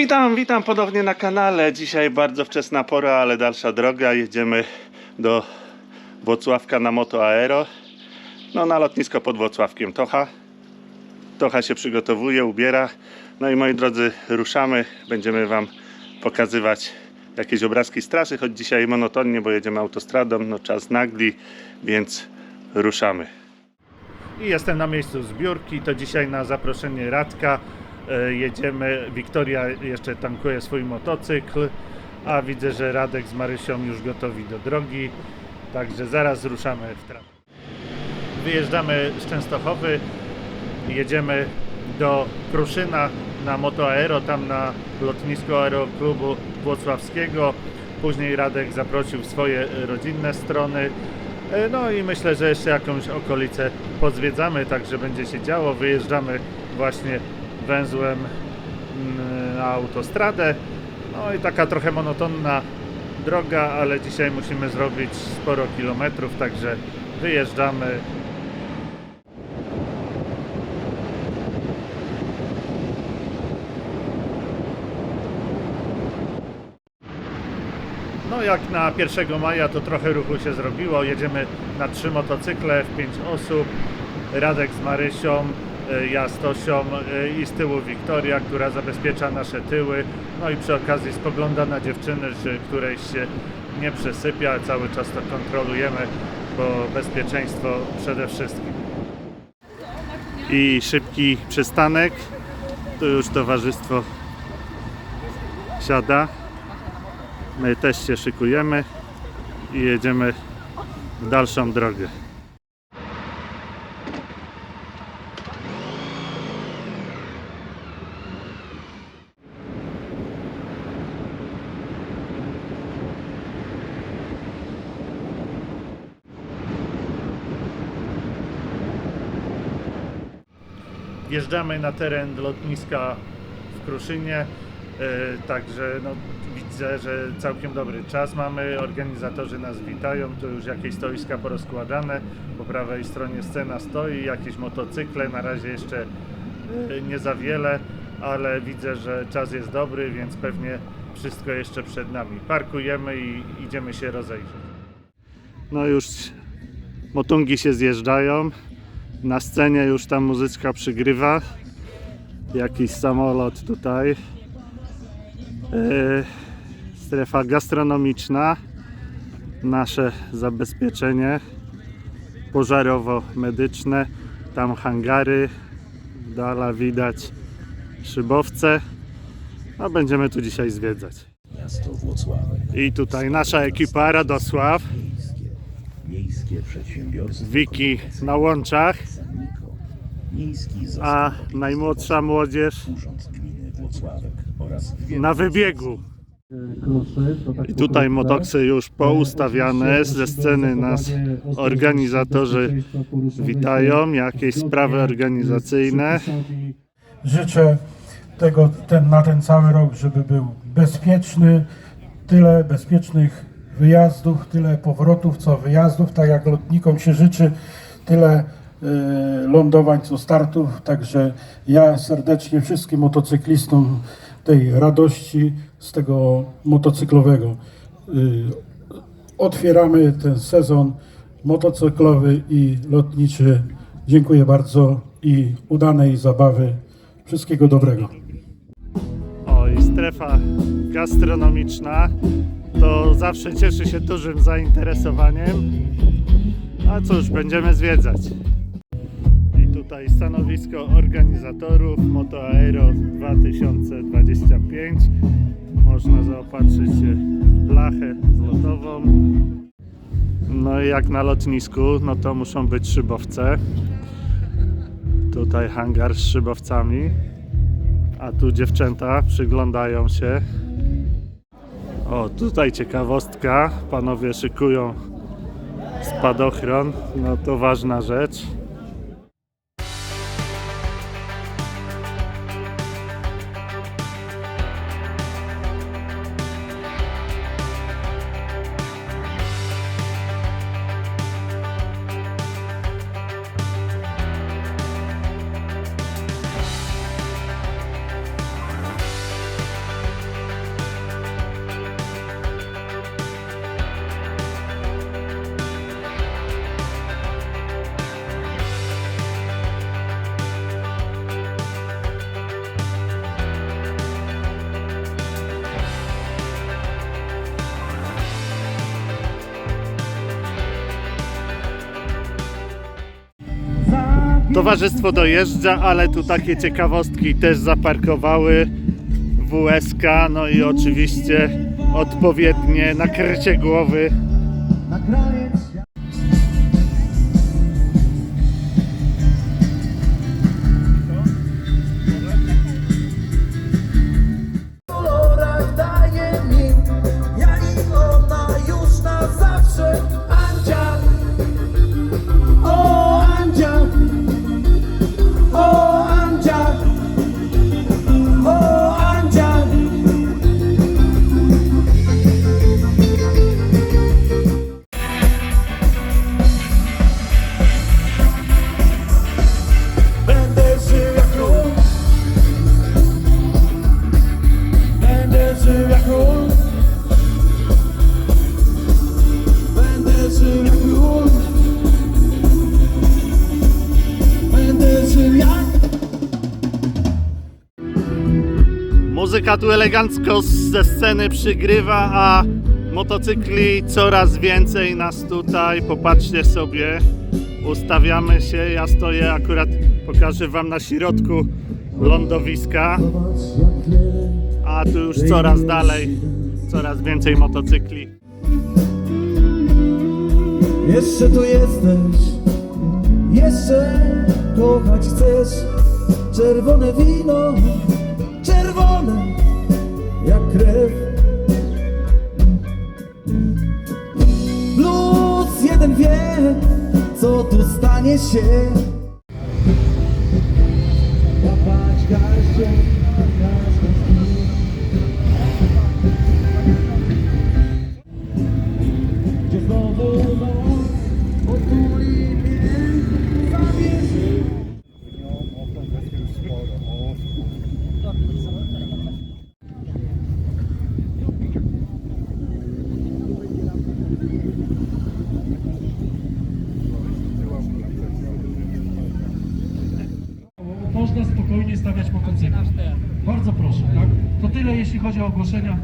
Witam, witam ponownie na kanale. Dzisiaj bardzo wczesna pora, ale dalsza droga. Jedziemy do Włocławka na Moto Aero. No na lotnisko pod Włocławkiem Tocha. Tocha się przygotowuje, ubiera. No i moi drodzy, ruszamy. Będziemy Wam pokazywać jakieś obrazki z trasy, choć dzisiaj monotonnie, bo jedziemy autostradą. No czas nagli, więc ruszamy. I jestem na miejscu zbiórki. To dzisiaj na zaproszenie Radka jedziemy. Wiktoria jeszcze tankuje swój motocykl, a widzę, że Radek z Marysią już gotowi do drogi. Także zaraz ruszamy w trasę. Wyjeżdżamy z Częstochowy, jedziemy do Kruszyna na Moto Aero, tam na lotnisko Aeroklubu Włocławskiego. Później Radek zaprosił swoje rodzinne strony. E, No i myślę, że jeszcze jakąś okolicę pozwiedzamy, także będzie się działo. Wyjeżdżamy właśnie węzłem mm, na autostradę. No i taka trochę monotonna droga, ale dzisiaj musimy zrobić sporo kilometrów, także wyjeżdżamy. No jak na 1 maja to trochę ruchu się zrobiło. Jedziemy na trzy motocykle w pięć osób. Radek z Marysią, y, ja z Tosią y, i z tyłu Wiktoria, która zabezpiecza nasze tyły. No i przy okazji spogląda na dziewczyny, czy którejś się nie przesypia. Cały czas to kontrolujemy, bo bezpieczeństwo przede wszystkim. I szybki przystanek. Tu już towarzystwo siada. My też się szykujemy i jedziemy w dalszą drogę. Wjeżdżamy na teren lotniska w Kruszynie, e, także no, widzę, że całkiem dobry czas mamy. Organizatorzy nas witają, tu już jakieś stoiska porozkładane. Po prawej stronie scena stoi, jakieś motocykle, na razie jeszcze e, nie za wiele, ale widzę, że czas jest dobry, więc pewnie wszystko jeszcze przed nami. Parkujemy i idziemy się rozejrzeć. No już motungi się zjeżdżają. Na scenie już ta muzyczka przygrywa. Jakiś samolot tutaj. Yy, strefa gastronomiczna. Nasze zabezpieczenie pożarowo-medyczne. Tam hangary. Dala widać szybowce. No będziemy tu dzisiaj zwiedzać. I tutaj nasza ekipa Radosław. Wiki na łączach, a najmłodsza młodzież na wybiegu. I tutaj motoksy już poustawiane, ze sceny nas organizatorzy witają, jakieś sprawy organizacyjne. Życzę tego, ten, na ten cały rok, żeby był bezpieczny, tyle bezpiecznych wyjazdów, tyle powrotów, co wyjazdów, tak jak lotnikom się życzy, tyle lądowań, co startów. Także ja serdecznie wszystkim motocyklistom tej radości z tego motocyklowego. Y, otwieramy ten sezon motocyklowy i lotniczy. Dziękuję bardzo i udanej zabawy. Wszystkiego dobrego. O i strefa gastronomiczna to zawsze cieszy się dużym zainteresowaniem. A cóż, będziemy zwiedzać. Tutaj stanowisko organizatorów Moto Aero 2025. Można zaopatrzyć się w blachę zlotową. No i jak na lotnisku, no to muszą być szybowce. Tutaj hangar z szybowcami. A tu dziewczęta przyglądają się. O, tutaj ciekawostka. Panowie szykują spadochron. No to ważna rzecz. Towarzystwo dojeżdża, ale tu takie ciekawostki też zaparkowały. WSK, no i oczywiście odpowiednie nakrycie głowy. Muzyka tu elegancko ze sceny przygrywa, a motocykli coraz więcej nas tutaj. Popatrzcie sobie, ustawiamy się. Ja stoję akurat, pokażę Wam na środku lądowiska, a tu już coraz dalej, coraz więcej motocykli. Jeszcze tu jesteś Jeszcze kochać chcesz Czerwone wino Czerwone jak krew. Plus jeden wie Co tu stanie się. Łapać garścią отношениях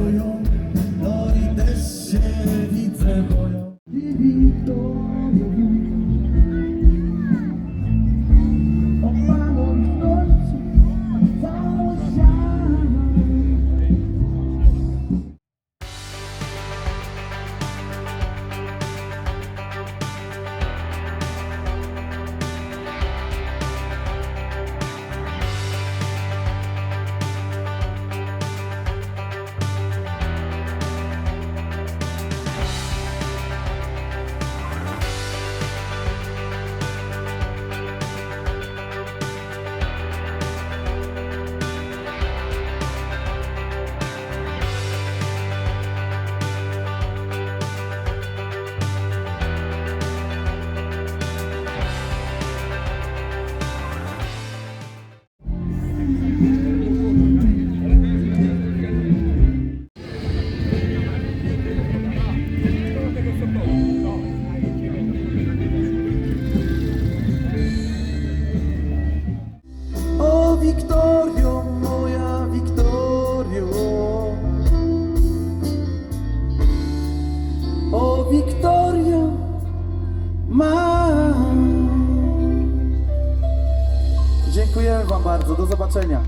所有 Dziękujemy Wam bardzo, do zobaczenia.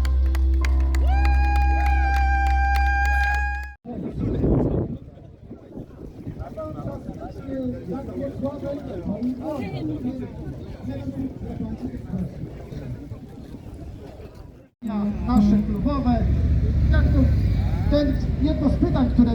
nasze klubowe. Jak to, ten, jedno z pytań, które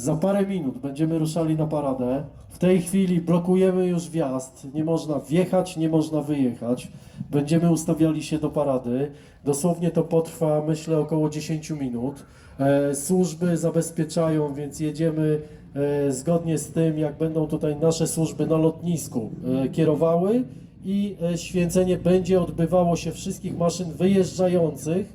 Za parę minut będziemy ruszali na paradę. W tej chwili blokujemy już wjazd. Nie można wjechać, nie można wyjechać. Będziemy ustawiali się do parady. Dosłownie to potrwa, myślę, około 10 minut. E, służby zabezpieczają, więc jedziemy e, zgodnie z tym, jak będą tutaj nasze służby na lotnisku e, kierowały i święcenie będzie odbywało się wszystkich maszyn wyjeżdżających.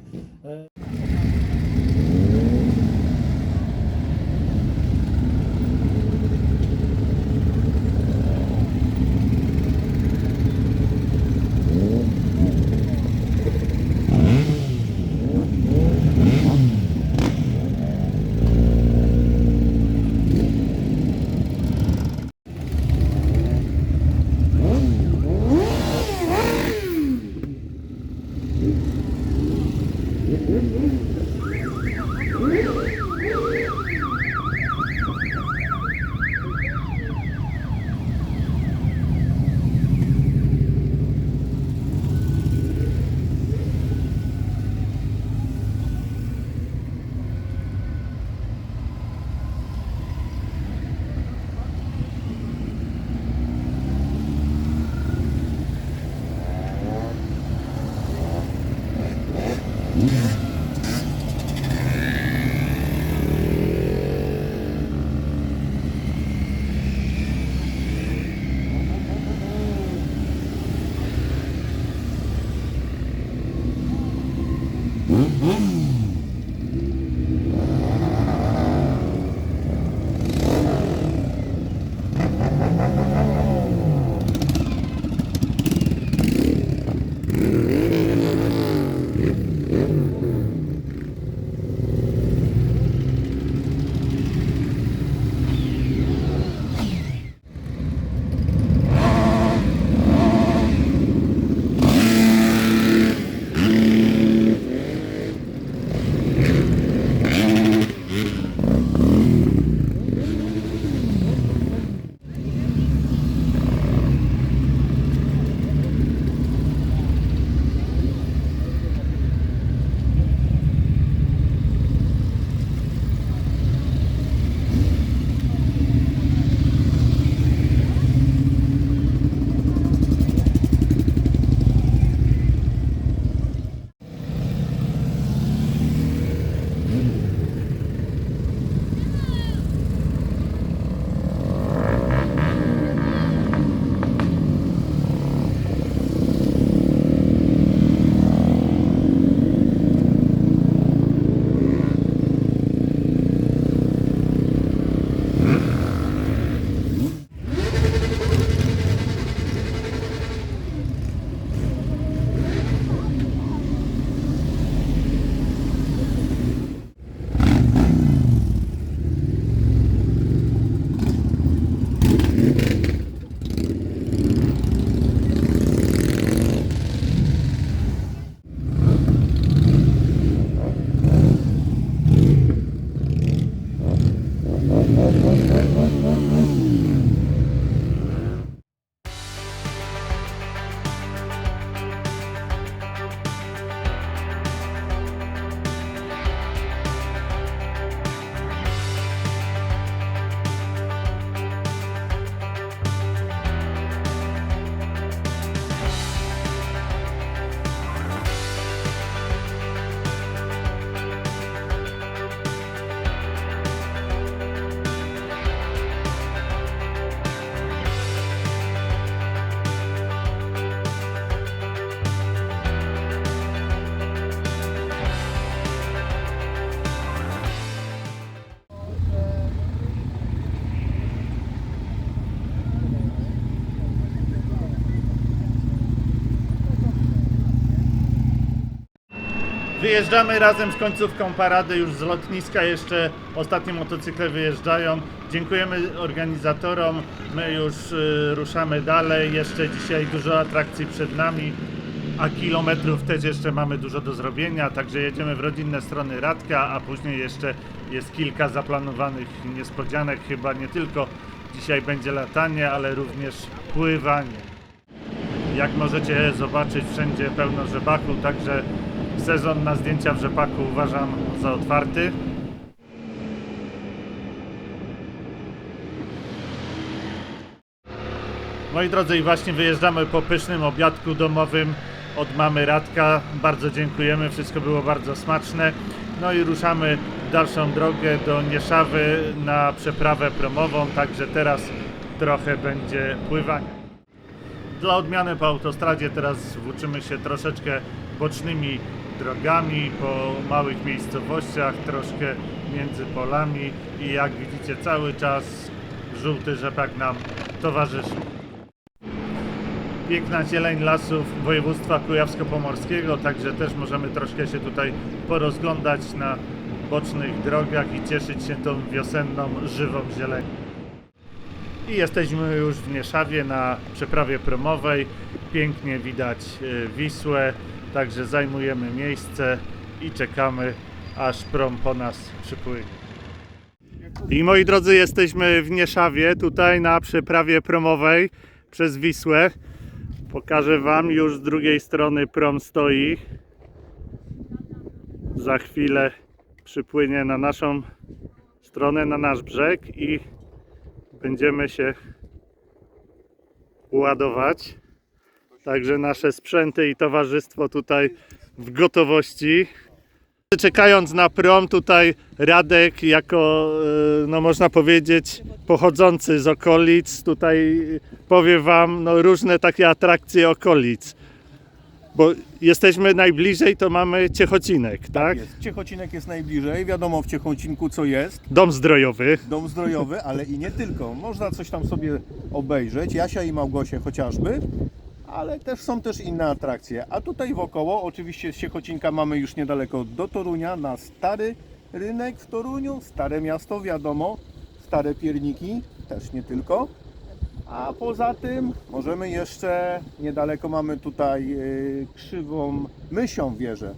Wyjeżdżamy razem z końcówką parady już z lotniska, jeszcze ostatnie motocykle wyjeżdżają. Dziękujemy organizatorom, my już y, ruszamy dalej, jeszcze dzisiaj dużo atrakcji przed nami, a kilometrów też jeszcze mamy dużo do zrobienia, także jedziemy w rodzinne strony Radka, a później jeszcze jest kilka zaplanowanych niespodzianek, chyba nie tylko dzisiaj będzie latanie, ale również pływanie. Jak możecie zobaczyć, wszędzie pełno rzepaku, także Sezon na zdjęcia w rzepaku uważam za otwarty. Moi drodzy, właśnie wyjeżdżamy po pysznym obiadku domowym od mamy Radka. Bardzo dziękujemy, wszystko było bardzo smaczne. No i ruszamy dalszą drogę do Nieszawy na przeprawę promową, także teraz trochę będzie pływania. Dla odmiany po autostradzie teraz włóczymy się troszeczkę bocznymi drogami po małych miejscowościach, troszkę między polami i jak widzicie cały czas żółty rzepak nam towarzyszy. Piękna zieleń lasów województwa kujawsko-pomorskiego, także też możemy troszkę się tutaj porozglądać na bocznych drogach i cieszyć się tą wiosenną, żywą zielenią. I jesteśmy już w Nieszawie na przeprawie promowej. Pięknie widać e, Wisłę, także zajmujemy miejsce i czekamy aż prom po nas przypłynie. I moi drodzy, jesteśmy w Nieszawie, tutaj na przeprawie promowej przez Wisłę. Pokażę Wam, już z drugiej strony prom stoi. Za chwilę przypłynie na naszą stronę, na nasz brzeg i będziemy się ładować. Także nasze sprzęty i towarzystwo tutaj w gotowości. Czekając na prom, tutaj Radek, jako, e, no można powiedzieć, pochodzący z okolic, tutaj powie Wam no, różne takie atrakcje okolic. Bo jesteśmy najbliżej, to mamy Ciechocinek, tak? Jest. Ciechocinek jest najbliżej, wiadomo w Ciechocinku co jest, Dom zdrojowy. dom zdrojowy, ale i nie tylko. Można coś tam sobie obejrzeć, Jasia i Małgosie chociażby, ale też są też inne atrakcje. A tutaj wokoło, oczywiście z Ciechocinka mamy już niedaleko do Torunia, na stary rynek w Toruniu, stare miasto wiadomo, stare pierniki, też nie tylko. A poza tym możemy jeszcze, niedaleko mamy tutaj yy, krzywą mysią wieżę.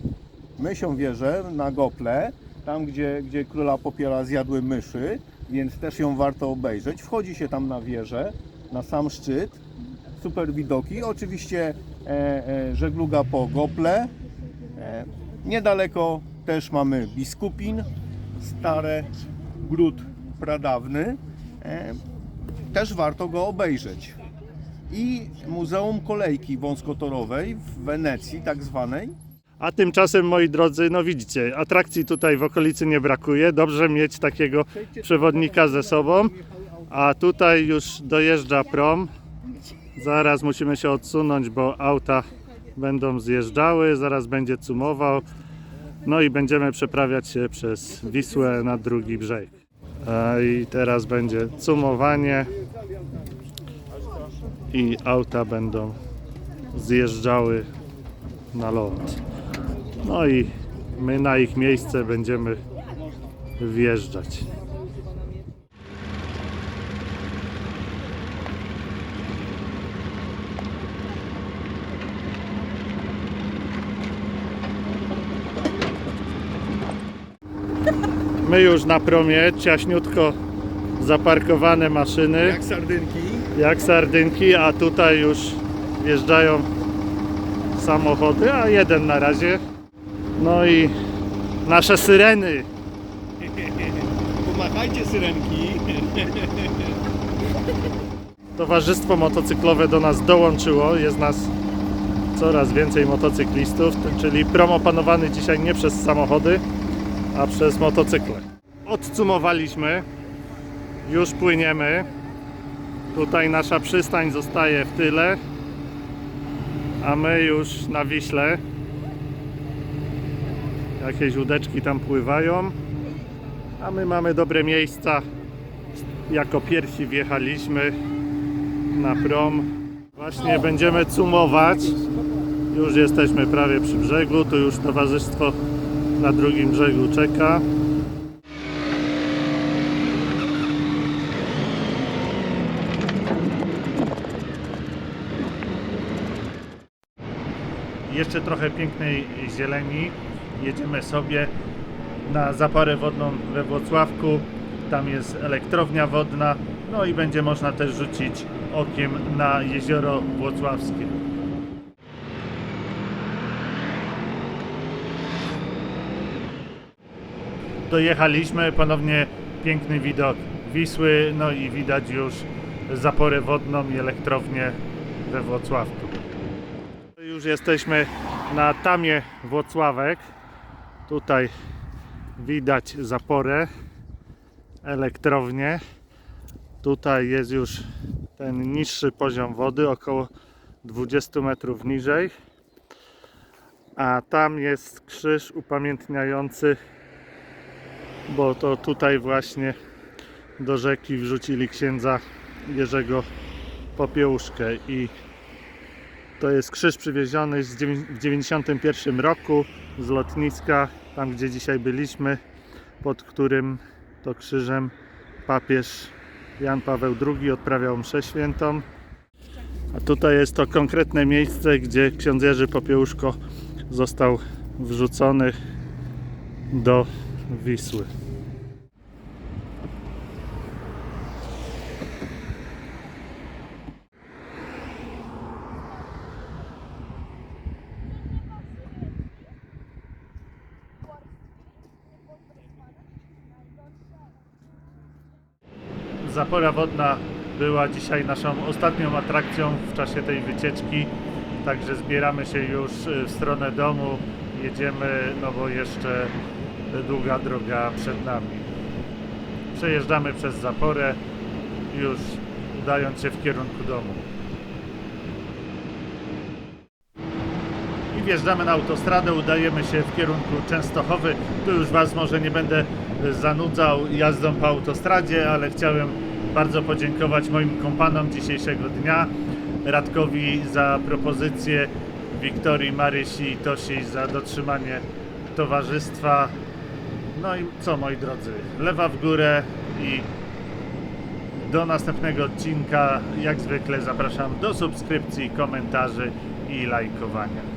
Mysią wieżę na Gople, tam gdzie, gdzie króla popiela zjadły myszy, więc też ją warto obejrzeć. Wchodzi się tam na wieżę, na sam szczyt, super widoki. Oczywiście e, e, żegluga po Gople. E, niedaleko też mamy Biskupin, stare gród pradawny. Też warto go obejrzeć. I Muzeum Kolejki Wąskotorowej w Wenecji, tak zwanej. A tymczasem, moi drodzy, no widzicie, atrakcji tutaj w okolicy nie brakuje. Dobrze mieć takiego przewodnika ze sobą. A tutaj już dojeżdża prom. Zaraz musimy się odsunąć, bo auta będą zjeżdżały, zaraz będzie cumował. No i będziemy przeprawiać się przez Wisłę na drugi brzeg. I teraz będzie cumowanie i auta będą zjeżdżały na ląd. No i my na ich miejsce będziemy wjeżdżać. My już na promie, ciaśniutko zaparkowane maszyny Jak sardynki. jak sardynki, a tutaj już wjeżdżają samochody, a jeden na razie. No i nasze syreny. Pomachajcie syrenki. Towarzystwo motocyklowe do nas dołączyło. Jest nas coraz więcej motocyklistów, czyli prom opanowany dzisiaj nie przez samochody, a przez motocykle. Odcumowaliśmy, już płyniemy. Tutaj nasza przystań zostaje w tyle, a my już na Wiśle. Jakieś łódeczki tam pływają, a my mamy dobre miejsca. Jako pierwsi wjechaliśmy na prom. Właśnie będziemy cumować. Już jesteśmy prawie przy brzegu. Tu już towarzystwo na drugim brzegu czeka. Jeszcze trochę pięknej zieleni. Jedziemy sobie na zaporę wodną we Włocławku. Tam jest elektrownia wodna. No i będzie można też rzucić okiem na jezioro włocławskie. Dojechaliśmy, ponownie piękny widok Wisły, no i widać już zaporę wodną i elektrownię we Włocławku. Już jesteśmy na Tamie Włocławek. Tutaj widać zaporę, elektrownię. Tutaj jest już ten niższy poziom wody, około 20 metrów niżej. A tam jest krzyż upamiętniający, bo to tutaj właśnie do rzeki wrzucili księdza Jerzego Popiełuszkę i to jest krzyż przywieziony w 91 roku z lotniska, tam gdzie dzisiaj byliśmy, pod którym to krzyżem papież Jan Paweł II odprawiał mszę świętą. A tutaj jest to konkretne miejsce, gdzie ksiądz Jerzy Popiełuszko został wrzucony do Wisły. Zapora wodna była dzisiaj naszą ostatnią atrakcją w czasie tej wycieczki. Także zbieramy się już y, w stronę domu. Jedziemy, no bo jeszcze długa droga przed nami. Przejeżdżamy przez zaporę, już udając się w kierunku domu. i wjeżdżamy na autostradę, udajemy się w kierunku Częstochowy. Tu już Was może nie będę zanudzał jazdą po autostradzie, ale chciałem bardzo podziękować moim kompanom dzisiejszego dnia. Radkowi za propozycję, Wiktorii, Marysi i Tosi za dotrzymanie towarzystwa. No i co moi drodzy, lewa w górę i do następnego odcinka. Jak zwykle zapraszam do subskrypcji, komentarzy i lajkowania.